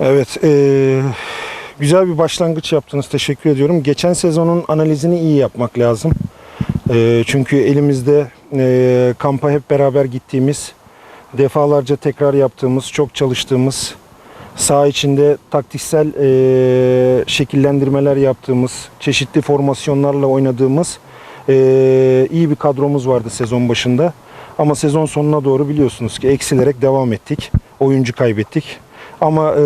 Evet, eee, güzel bir başlangıç yaptınız. Teşekkür ediyorum. Geçen sezonun analizini iyi yapmak lazım. Eee, çünkü elimizde eee, kampa hep beraber gittiğimiz, defalarca tekrar yaptığımız, çok çalıştığımız, saha içinde taktiksel eee, şekillendirmeler yaptığımız, çeşitli formasyonlarla oynadığımız eee, iyi bir kadromuz vardı sezon başında. Ama sezon sonuna doğru biliyorsunuz ki eksilerek devam ettik. Oyuncu kaybettik. Ama e,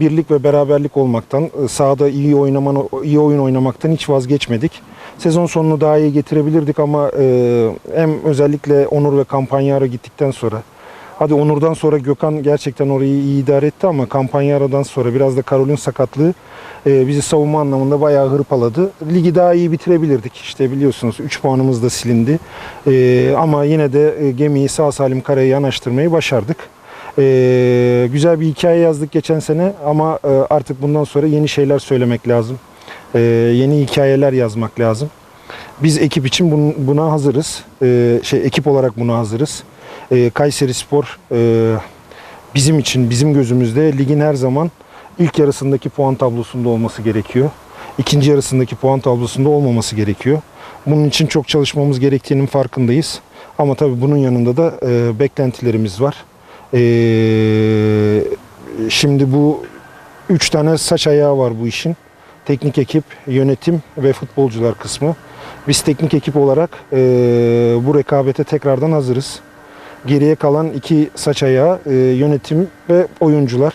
birlik ve beraberlik olmaktan, e, sahada iyi oynaman, iyi oyun oynamaktan hiç vazgeçmedik. Sezon sonunu daha iyi getirebilirdik ama e, hem özellikle Onur ve Kampanyara gittikten sonra Hadi Onur'dan sonra Gökhan gerçekten orayı iyi idare etti ama Kampanyara'dan sonra biraz da Karol'ün sakatlığı e, bizi savunma anlamında bayağı hırpaladı. Ligi daha iyi bitirebilirdik. İşte biliyorsunuz 3 puanımız da silindi. E, ama yine de e, gemiyi sağ salim karaya yanaştırmayı başardık. E, güzel bir hikaye yazdık geçen sene ama e, artık bundan sonra yeni şeyler söylemek lazım. E, yeni hikayeler yazmak lazım. Biz ekip için bun- buna hazırız. E, şey ekip olarak buna hazırız. E, Kayseri Spor e, bizim için, bizim gözümüzde ligin her zaman ilk yarısındaki puan tablosunda olması gerekiyor. İkinci yarısındaki puan tablosunda olmaması gerekiyor. Bunun için çok çalışmamız gerektiğinin farkındayız. Ama tabii bunun yanında da e, beklentilerimiz var. E, şimdi bu üç tane saç ayağı var bu işin. Teknik ekip, yönetim ve futbolcular kısmı. Biz teknik ekip olarak e, bu rekabete tekrardan hazırız. Geriye kalan iki saç ayağı e, yönetim ve oyuncular.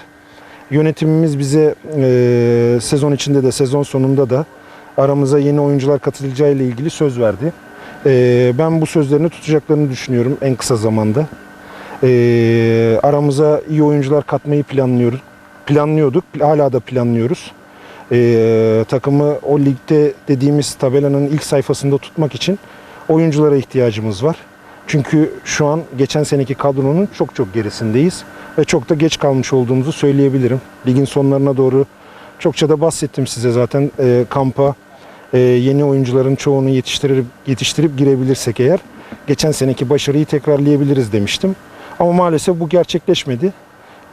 Yönetimimiz bize e, sezon içinde de sezon sonunda da aramıza yeni oyuncular katılacağı ile ilgili söz verdi. E, ben bu sözlerini tutacaklarını düşünüyorum en kısa zamanda. E, aramıza iyi oyuncular katmayı planlıyoruz. Planlıyorduk, hala da planlıyoruz. E, takımı o ligde dediğimiz tabelanın ilk sayfasında tutmak için oyunculara ihtiyacımız var. Çünkü şu an geçen seneki kadronun çok çok gerisindeyiz ve çok da geç kalmış olduğumuzu söyleyebilirim. Ligin sonlarına doğru çokça da bahsettim size zaten e, kampa e, yeni oyuncuların çoğunu yetiştirip yetiştirip girebilirsek eğer geçen seneki başarıyı tekrarlayabiliriz demiştim. Ama maalesef bu gerçekleşmedi.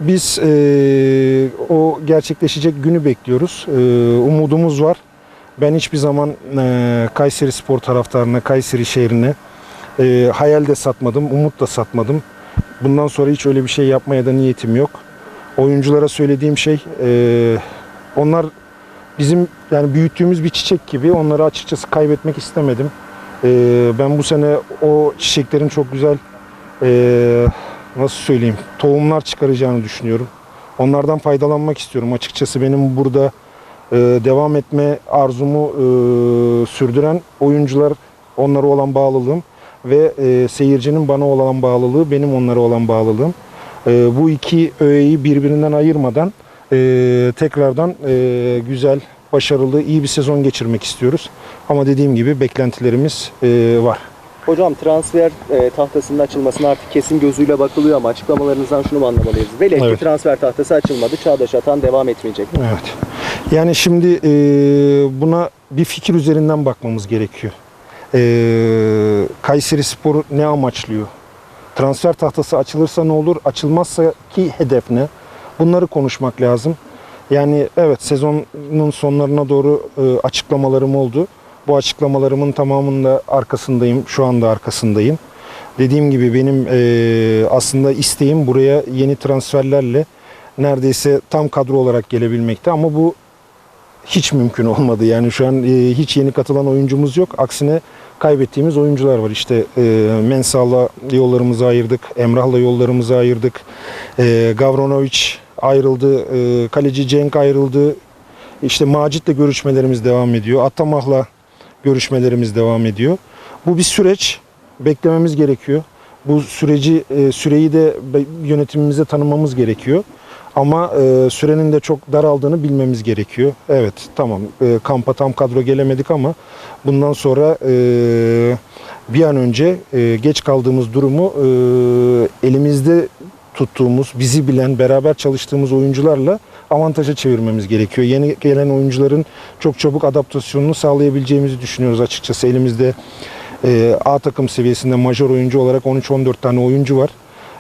Biz e, o gerçekleşecek günü bekliyoruz. E, umudumuz var. Ben hiçbir zaman e, Kayseri Spor taraftarına, Kayseri şehrine e, hayal de satmadım, umut da satmadım. Bundan sonra hiç öyle bir şey yapmaya da niyetim yok. Oyunculara söylediğim şey, e, onlar bizim yani büyüttüğümüz bir çiçek gibi. Onları açıkçası kaybetmek istemedim. E, ben bu sene o çiçeklerin çok güzel, e, nasıl söyleyeyim, tohumlar çıkaracağını düşünüyorum. Onlardan faydalanmak istiyorum. Açıkçası benim burada e, devam etme arzumu e, sürdüren oyuncular, onlara olan bağlılığım ve e, seyircinin bana olan bağlılığı, benim onlara olan bağlılığım. E, bu iki öğeyi birbirinden ayırmadan e, tekrardan e, güzel, başarılı, iyi bir sezon geçirmek istiyoruz. Ama dediğim gibi beklentilerimiz e, var. Hocam transfer e, tahtasının açılmasına artık kesin gözüyle bakılıyor ama açıklamalarınızdan şunu mu anlamalıyız? Velev ki Evet. transfer tahtası açılmadı. Çağdaş Atan devam etmeyecek. Evet. Yani şimdi e, buna bir fikir üzerinden bakmamız gerekiyor. E, Kayseri Spor ne amaçlıyor? Transfer tahtası açılırsa ne olur? Açılmazsa ki hedef ne? Bunları konuşmak lazım. Yani evet sezonun sonlarına doğru e, açıklamalarım oldu. Bu açıklamalarımın tamamında arkasındayım. Şu anda arkasındayım. Dediğim gibi benim e, aslında isteğim buraya yeni transferlerle neredeyse tam kadro olarak gelebilmekte ama bu hiç mümkün olmadı. Yani şu an e, hiç yeni katılan oyuncumuz yok. Aksine kaybettiğimiz oyuncular var. İşte e, Mensal'la yollarımızı ayırdık. Emrah'la yollarımızı ayırdık. E, Gavronovic ayrıldı. E, kaleci Cenk ayrıldı. İşte Macit'le görüşmelerimiz devam ediyor. Atamah'la görüşmelerimiz devam ediyor. Bu bir süreç. Beklememiz gerekiyor. Bu süreci e, süreyi de yönetimimize tanımamız gerekiyor. Ama e, sürenin de çok daraldığını bilmemiz gerekiyor. Evet tamam e, kampa tam kadro gelemedik ama bundan sonra bir an önce geç kaldığımız durumu elimizde tuttuğumuz, bizi bilen, beraber çalıştığımız oyuncularla avantaja çevirmemiz gerekiyor. Yeni gelen oyuncuların çok çabuk adaptasyonunu sağlayabileceğimizi düşünüyoruz açıkçası. Elimizde e, A takım seviyesinde majör oyuncu olarak 13-14 tane oyuncu var.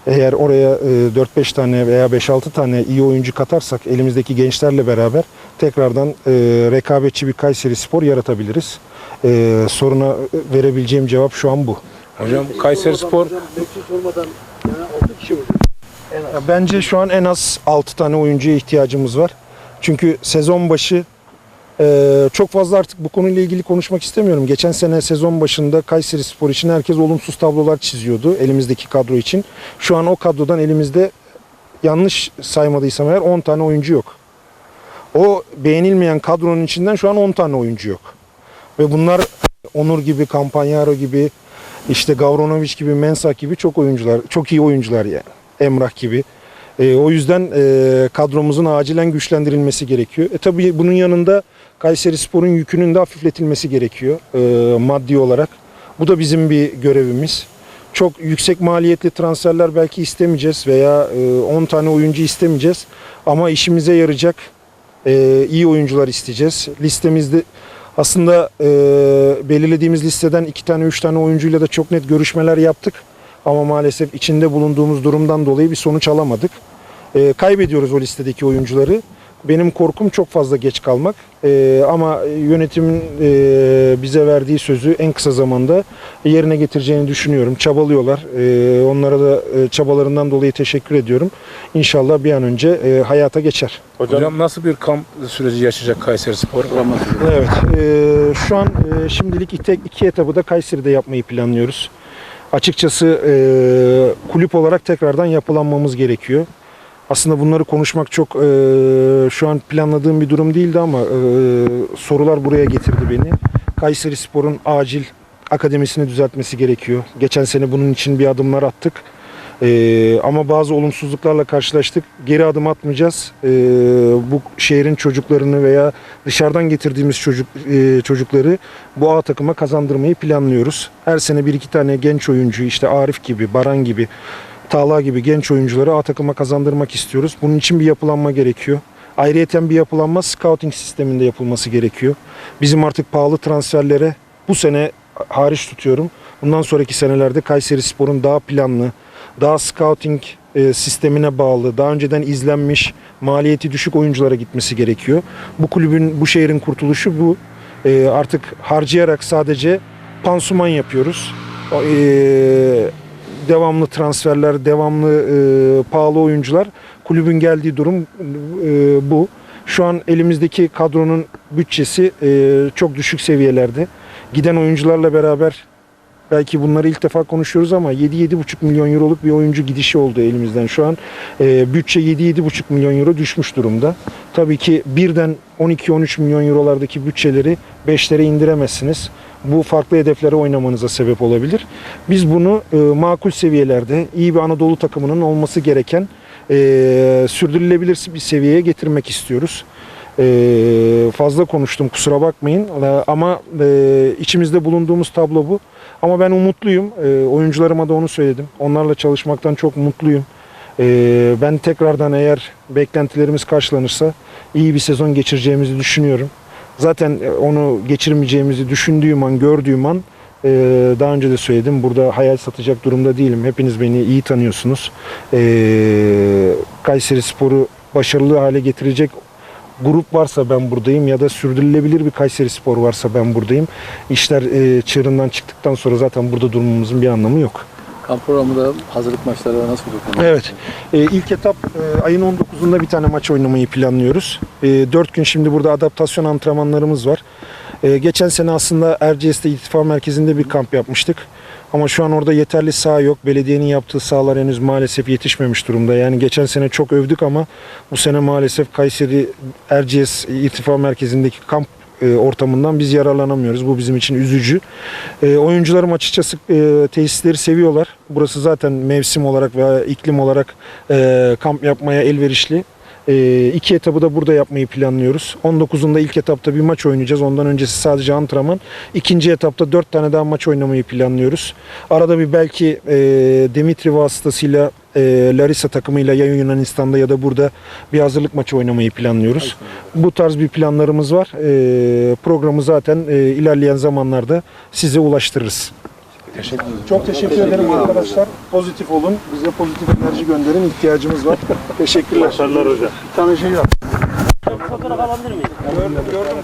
Eğer oraya e, 4-5 tane veya 5-6 tane iyi oyuncu katarsak elimizdeki gençlerle beraber tekrardan e, rekabetçi bir Kayseri Spor yaratabiliriz. E, soruna verebileceğim cevap şu an bu. Hocam Kayseri Spor sormadan yani 6 kişi mi? Ya Bence şu an en az 6 tane oyuncuya ihtiyacımız var. Çünkü sezon başı e, çok fazla artık bu konuyla ilgili konuşmak istemiyorum. Geçen sene sezon başında Kayseri Spor için herkes olumsuz tablolar çiziyordu elimizdeki kadro için. Şu an o kadrodan elimizde yanlış saymadıysam eğer 10 tane oyuncu yok. O beğenilmeyen kadronun içinden şu an 10 tane oyuncu yok. Ve bunlar Onur gibi, Campagnaro gibi, işte Gavronovic gibi, Mensah gibi çok oyuncular, çok iyi oyuncular yani. Emrah gibi. E, o yüzden e, kadromuzun acilen güçlendirilmesi gerekiyor. E, tabii bunun yanında Kayseri Spor'un yükünün de hafifletilmesi gerekiyor e, maddi olarak. Bu da bizim bir görevimiz. Çok yüksek maliyetli transferler belki istemeyeceğiz veya e, 10 tane oyuncu istemeyeceğiz. Ama işimize yarayacak e, iyi oyuncular isteyeceğiz. Listemizde aslında e, belirlediğimiz listeden iki tane üç tane oyuncuyla da çok net görüşmeler yaptık. Ama maalesef içinde bulunduğumuz durumdan dolayı bir sonuç alamadık. E, kaybediyoruz o listedeki oyuncuları. Benim korkum çok fazla geç kalmak. E, ama yönetimin e, bize verdiği sözü en kısa zamanda yerine getireceğini düşünüyorum. Çabalıyorlar. E, onlara da e, çabalarından dolayı teşekkür ediyorum. İnşallah bir an önce e, hayata geçer. hocam, nasıl bir kamp süreci yaşayacak Kayseri Spor? Evet, e, şu an e, şimdilik iki, iki etabı da Kayseri'de yapmayı planlıyoruz. Açıkçası e, kulüp olarak tekrardan yapılanmamız gerekiyor. Aslında bunları konuşmak çok e, şu an planladığım bir durum değildi ama e, sorular buraya getirdi beni. Kayseri Spor'un acil akademisini düzeltmesi gerekiyor. Geçen sene bunun için bir adımlar attık. Ee, ama bazı olumsuzluklarla karşılaştık. Geri adım atmayacağız. Ee, bu şehrin çocuklarını veya dışarıdan getirdiğimiz çocuk e, çocukları bu A takıma kazandırmayı planlıyoruz. Her sene bir iki tane genç oyuncu işte Arif gibi, Baran gibi, Tağla gibi genç oyuncuları A takıma kazandırmak istiyoruz. Bunun için bir yapılanma gerekiyor. Ayrıyeten bir yapılanma scouting sisteminde yapılması gerekiyor. Bizim artık pahalı transferlere bu sene hariç tutuyorum. Bundan sonraki senelerde Kayseri Spor'un daha planlı, daha scouting e, sistemine bağlı, daha önceden izlenmiş, maliyeti düşük oyunculara gitmesi gerekiyor. Bu kulübün, bu şehrin kurtuluşu bu. E, artık harcayarak sadece pansuman yapıyoruz. E, devamlı transferler, devamlı pahalı oyuncular. Kulübün geldiği durum bu. Şu an elimizdeki kadronun bütçesi çok düşük seviyelerde. Giden oyuncularla beraber belki bunları ilk defa konuşuyoruz ama 7-7,5 milyon euroluk bir oyuncu gidişi oldu elimizden. Şu an e, bütçe 7-7,5 milyon euro düşmüş durumda. Tabii ki birden 12-13 milyon eurolardaki bütçeleri 5'lere indiremezsiniz. Bu farklı hedeflere oynamanıza sebep olabilir. Biz bunu e, makul seviyelerde iyi bir Anadolu takımının olması gereken e, sürdürülebilir bir seviyeye getirmek istiyoruz. E, fazla konuştum kusura bakmayın E, ama e, içimizde bulunduğumuz tablo bu. Ama ben umutluyum. E, oyuncularıma da onu söyledim. Onlarla çalışmaktan çok mutluyum. Ben tekrardan eğer beklentilerimiz karşılanırsa iyi bir sezon geçireceğimizi düşünüyorum. Zaten e, onu geçirmeyeceğimizi düşündüğüm an, gördüğüm an e, daha önce de söyledim. Burada hayal satacak durumda değilim. Hepiniz beni iyi tanıyorsunuz. Kayseri Spor'u başarılı hale getirecek grup varsa ben buradayım ya da sürdürülebilir bir Kayseri Spor varsa ben buradayım. İşler e, çığırından çıktıktan sonra zaten burada durmamızın bir anlamı yok. Kamp programında hazırlık maçları nasıl olur? Evet. E, ilk etap e, ayın 19'unda bir tane maç oynamayı planlıyoruz. E, 4 gün şimdi burada adaptasyon antrenmanlarımız var. E, geçen sene aslında Erciyes'te İttifak Merkezi'nde bir kamp yapmıştık. Ama şu an orada yeterli saha yok. Belediyenin yaptığı sahalar henüz maalesef yetişmemiş durumda. Yani geçen sene çok övdük ama bu sene maalesef Kayseri Erciyes İrtifa Merkezi'ndeki kamp e, ortamından biz yararlanamıyoruz. Bu bizim için üzücü. E, oyuncularım açıkçası e, tesisleri seviyorlar. Burası zaten mevsim olarak veya iklim olarak e, kamp yapmaya elverişli. E, iki etabı da burada yapmayı planlıyoruz. 19'unda ilk etapta bir maç oynayacağız. Ondan öncesi sadece antrenman. İkinci etapta dört tane daha maç oynamayı planlıyoruz. Arada bir belki e, Dimitri vasıtasıyla e, Larissa takımıyla ya Yunanistan'da ya da burada bir hazırlık maçı oynamayı planlıyoruz. Bu tarz bir planlarımız var. E, programı zaten e, ilerleyen zamanlarda size ulaştırırız. Teşekkür ederim. Çok teşekkür ederim arkadaşlar. Pozitif olun. Bize pozitif enerji gönderin. İhtiyacımız var. Teşekkürler. Başarılar hocam. Bir tane şey yap. Fotoğraf alabilir miyim? Gördüm, gördüm.